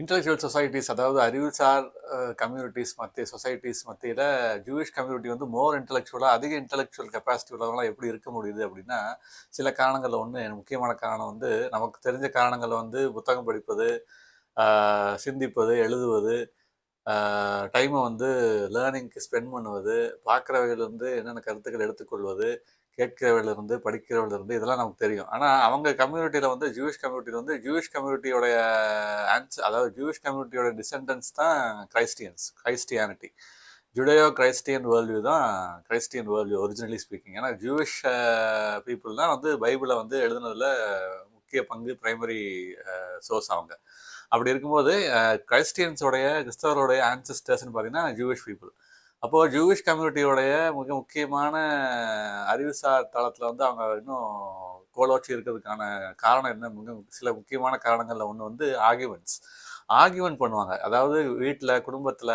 Intellectual societies அதாவது அறிவுசார் communities மத்திய சொசைட்டிஸ் மத்தியில் ஜூவிஷ் கம்யூனிட்டி வந்து மோர் இன்டலெக்சுவலாக அதிக இன்டலெக்சுவல் கெப்பாசிட்டி உள்ளவங்களாம் எப்படி இருக்க முடியுது அப்படின்னா சில காரணங்களில் ஒன்று முக்கியமான காரணம் வந்து நமக்கு தெரிஞ்ச காரணங்கள் வந்து புத்தகம் படிப்பது சிந்திப்பது எழுதுவது டைமை வந்து லேர்னிங்க்கு ஸ்பெண்ட் பண்ணுவது பார்க்குறவையிலிருந்து என்னென்ன கருத்துக்கள் எடுத்துக்கொள்வது கேட்கிறவர்களிருந்து படிக்கிறவர்களிருந்து இதெல்லாம் நமக்கு தெரியும். ஆனால் அவங்க கம்யூனிட்டியில் வந்து ஜூவிஷ் கம்யூனிட்டியில் வந்து ஜூவிஷ் கம்யூனிட்டியோடைய ஆன்ஸ் அதாவது ஜூவிஷ் கம்யூனிட்டியோட டிசெண்டன்ஸ் தான் கிரைஸ்டியன்ஸ் கிரைஸ்டியானிட்டி ஜுடையோ கிரைஸ்டியன் வேர்ல்வியூ தான் கிரைஸ்டியன் வேர்ல்வியூ ஒரிஜினலி ஸ்பீக்கிங் ஏன்னா ஜூவிஷ் பீப்புள் uh, தான் வந்து பைபிளை வந்து எழுதுனதில் முக்கிய பங்கு பிரைமரி சோர்ஸ் uh, அவங்க. அப்படி இருக்கும்போது uh, கிறிஸ்டியன்ஸோடைய கிறிஸ்தவருடைய ஆன்சிஸ்டர்ஸ்னு பார்த்தீங்கன்னா ஜூவிஷ் பீப்புள் அப்போது ஜூவிஷ் கம்யூனிட்டியோடைய மிக முக்கியமான அறிவுசார் தளத்தில் வந்து அவங்க இன்னும் கோலோச்சி இருக்கிறதுக்கான காரணம் என்ன? மிக சில முக்கியமான காரணங்களில் ஒன்று வந்து ஆர்கியூமெண்ட்ஸ் ஆர்கியூமெண்ட் பண்ணுவாங்க. அதாவது வீட்டில் குடும்பத்தில்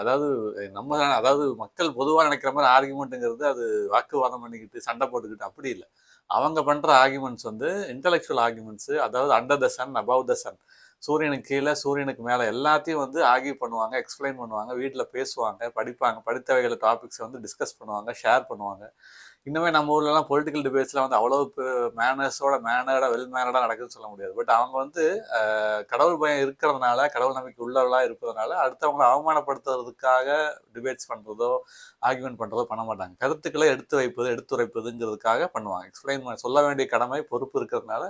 அதாவது நம்ம அதாவது மக்கள் பொதுவாக நினைக்கிற மாதிரி ஆர்கியூமெண்ட்டுங்கிறது அது வாக்குவாதம் பண்ணிக்கிட்டு சண்டை போட்டுக்கிட்டு அப்படி இல்லை. அவங்க பண்ணுற ஆர்குமெண்ட்ஸ் வந்து இன்டலெக்சுவல் ஆர்குமெண்ட்ஸு அதாவது under the sun above the sun சூரியனுக்கு கீழே சூரியனுக்கு மேலே எல்லாத்தையும் வந்து ஆர்கியூ பண்ணுவாங்க எக்ஸ்பிளைன் பண்ணுவாங்க வீட்டில் பேசுவாங்க படிப்பாங்க படித்தவைகளை டாபிக்ஸை வந்து டிஸ்கஸ் பண்ணுவாங்க ஷேர் பண்ணுவாங்க. இன்னுமே நம்ம ஊர்லலாம் பொலிட்டிக்கல் டிபேட்ஸில் வந்து அவ்வளோ மேனர்ஸோட மேனர்டாக வெல் மேனர்டாக நடக்குதுன்னு சொல்ல முடியாது. பட் அவங்க வந்து கடவுள் பயம் இருக்கிறதுனால கடவுள் நம்பிக்கை உள்ளவர்களாக இருப்பதனால அடுத்தவங்களை அவமானப்படுத்துறதுக்காக டிபேட்ஸ் பண்ணுறதோ ஆர்குமெண்ட் பண்ணுறதோ பண்ண மாட்டாங்க. கருத்துக்களை எடுத்து வைப்பது எடுத்துரைப்பதுங்கிறதுக்காக பண்ணுவாங்க. எக்ஸ்பிளைன் பண்ண சொல்ல வேண்டிய கடமை பொறுப்பு இருக்கிறதுனால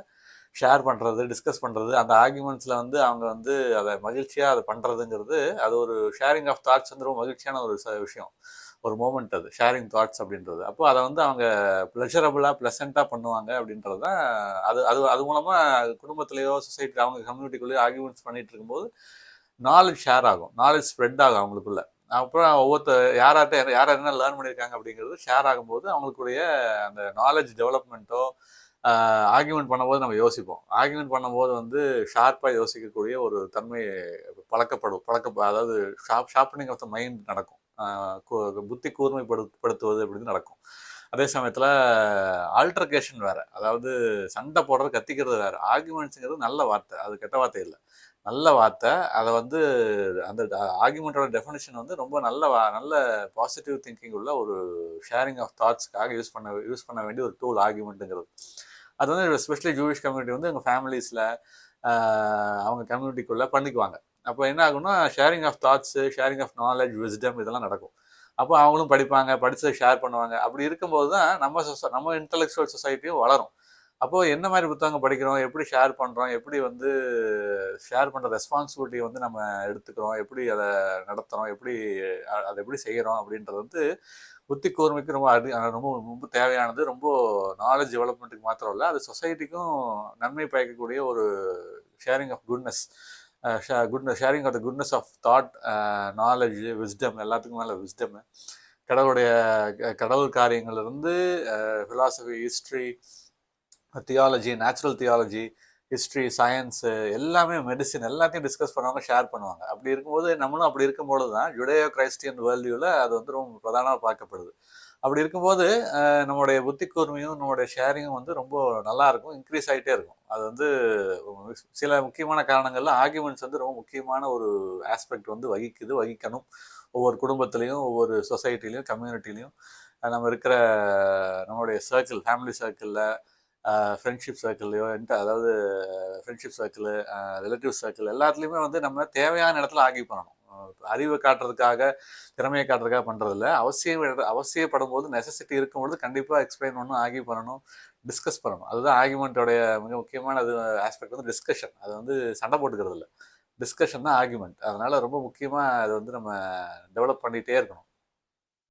ஷேர் பண்ணுறது டிஸ்கஸ் பண்ணுறது அந்த ஆர்குமெண்ட்ஸில் வந்து அவங்க வந்து அதை மகிழ்ச்சியாக அதை பண்ணுறதுங்கிறது அது ஒரு ஷேரிங் ஆஃப் தாட்ஸ் வந்து ரொம்ப மகிழ்ச்சியான ஒரு விஷயம். ஒரு மூமெண்ட் அது ஷேரிங் தாட்ஸ் அப்படின்றது. அப்போ அதை வந்து அவங்க ப்ளஷரபுளாக ப்ளசண்ட்டாக பண்ணுவாங்க அப்படின்றது தான் அது அது அது மூலமாக குடும்பத்திலேயோ சொசைட்டி அவங்க கம்யூனிட்டிக்குள்ளேயோ ஆர்குமெண்ட்ஸ் பண்ணிகிட்டு இருக்கும்போது நாலேஜ் ஷேர் ஆகும். நாலேஜ் ஸ்ப்ரெட் ஆகும் அவங்களுக்குள்ள. அப்புறம் ஒவ்வொருத்தர் யாராட்ட யார் என்ன லேர்ன் பண்ணியிருக்காங்க அப்படிங்கிறது ஷேர் ஆகும்போது அவங்களுக்குடைய அந்த நாலேஜ் டெவலப்மெண்ட்டோ ஆர்குமெண்ட் பண்ணும்போது நம்ம யோசிப்போம். ஆர்குமெண்ட் பண்ணும்போது வந்து ஷார்ப்பாக யோசிக்கக்கூடிய ஒரு தன்மை பழக்கப்படும். பழக்க அதாவது sharp sharpening of the mind நடக்கும். புத்தி கூர்மைப்படுத்துவது அப்படின்னு நடக்கும். அதே சமயத்தில் ஆல்ட்ரகேஷன் வேறு. அதாவது சண்டை போடுறது கத்திக்கிறது வேறு. ஆர்குமெண்ட்ஸுங்கிறது நல்ல வார்த்தை. அது கெட்ட வார்த்தை இல்லை. நல்ல வார்த்தை. அதை வந்து அந்த ஆர்குமெண்ட்டோட டெஃபினேஷன் வந்து ரொம்ப நல்ல நல்ல பாசிட்டிவ் திங்கிங் உள்ள ஒரு ஷேரிங் ஆஃப் தாட்ஸ்க்காக யூஸ் பண்ண யூஸ் பண்ண வேண்டிய ஒரு டூல் ஆர்குமெண்ட்டுங்கிறது அது வந்து ஸ்பெஷலி ஜூவிஷ் கம்யூனிட்டி வந்து எங்கள் ஃபேமிலிஸில் அவங்க கம்யூனிட்டிக்குள்ளே பண்ணிக்குவாங்க. அப்போ என்ன ஆகும்னா sharing of thoughts sharing of knowledge wisdom இதெல்லாம் நடக்கும். அப்போ அவங்களும் படிப்பாங்க படித்து ஷேர் பண்ணுவாங்க. அப்படி இருக்கும்போது தான் நம்ம சொசை நம்ம இன்டலெக்சுவல் சொசைட்டியும் வளரும். அப்போது என்ன மாதிரி புத்தகம் படிக்கிறோம்? எப்படி ஷேர் பண்ணுறோம் எப்படி வந்து ஷேர் பண்ணுற ரெஸ்பான்சிபிலிட்டி வந்து நம்ம எடுத்துக்கிறோம்? எப்படி அதை நடத்துகிறோம் எப்படி அதை எப்படி செய்கிறோம் அப்படின்றது வந்து புத்தி கூர்மைக்கு ரொம்ப அடி ரொம்ப ரொம்ப தேவையானது. ரொம்ப நாலேஜ் டெவலப்மெண்ட்டுக்கு மாத்திரம் இல்லை அது சொசைட்டிக்கும் நன்மை பயக்கக்கூடிய ஒரு sharing of goodness goodness sharing of the goodness of thought knowledge wisdom எல்லாத்துக்கும் மேலே விஸ்டம் கடவுளுடைய கடவுள் காரியங்கள்லேருந்து philosophy history theology natural theology history science எல்லாமே மெடிசின் எல்லாத்தையும் டிஸ்கஸ் பண்ணுவாங்க ஷேர் பண்ணுவாங்க. அப்படி இருக்கும்போது நம்மளும் அப்படி இருக்கும்போது தான் ஜுடேயோ கிரைஸ்டியன் வேர்ல்டியூவில் அது வந்து ரொம்ப பிரதானமாக பார்க்கப்படுது. அப்படி இருக்கும்போது நம்மளுடைய புத்தி கூர்மையும் நம்மளுடைய ஷேரிங்கும் வந்து ரொம்ப நல்லா இருக்கும் இன்க்ரீஸ் ஆகிட்டே இருக்கும். அது வந்து சில முக்கியமான காரணங்கள்ல ஆர்குமெண்ட்ஸ் வந்து ரொம்ப முக்கியமான ஒரு ஆஸ்பெக்ட் வந்து வகிக்குது வகிக்கணும். ஒவ்வொரு குடும்பத்துலேயும் ஒவ்வொரு சொசைட்டிலையும் கம்யூனிட்டிலையும் நம்ம இருக்கிற நம்மளுடைய சர்க்கிள் ஃபேமிலி சர்க்கிளில் ஃப்ரெண்ட்ஷிப் சர்க்கிள்லையோ என்ட அதாவது ஃப்ரெண்ட்ஷிப் சர்க்கிள் ரிலேட்டிவ் சர்க்கிள் எல்லாத்துலேயுமே வந்து நம்ம தேவையான இடத்துல ஆகி பண்ணணும். அறிவை காட்டுறதுக்காக திறமையை காட்டுறதுக்காக பண்ணுறதில்ல அவசியம் அவசியப்படும் போது நெசசிட்டி இருக்கும்பொழுது கண்டிப்பாக எக்ஸ்பிளைன் பண்ணணும் ஆகி பண்ணணும் டிஸ்கஸ் பண்ணணும். அதுதான் ஆர்குமெண்ட்டோடைய மிக முக்கியமான அது ஆஸ்பெக்ட் வந்து டிஸ்கஷன் அது வந்து சண்டை போட்டுக்கிறது இல்லை டிஸ்கஷன் தான் ஆர்குமெண்ட் அதனால் ரொம்ப முக்கியமாக அது வந்து நம்ம டெவலப் பண்ணிகிட்டே இருக்கணும்.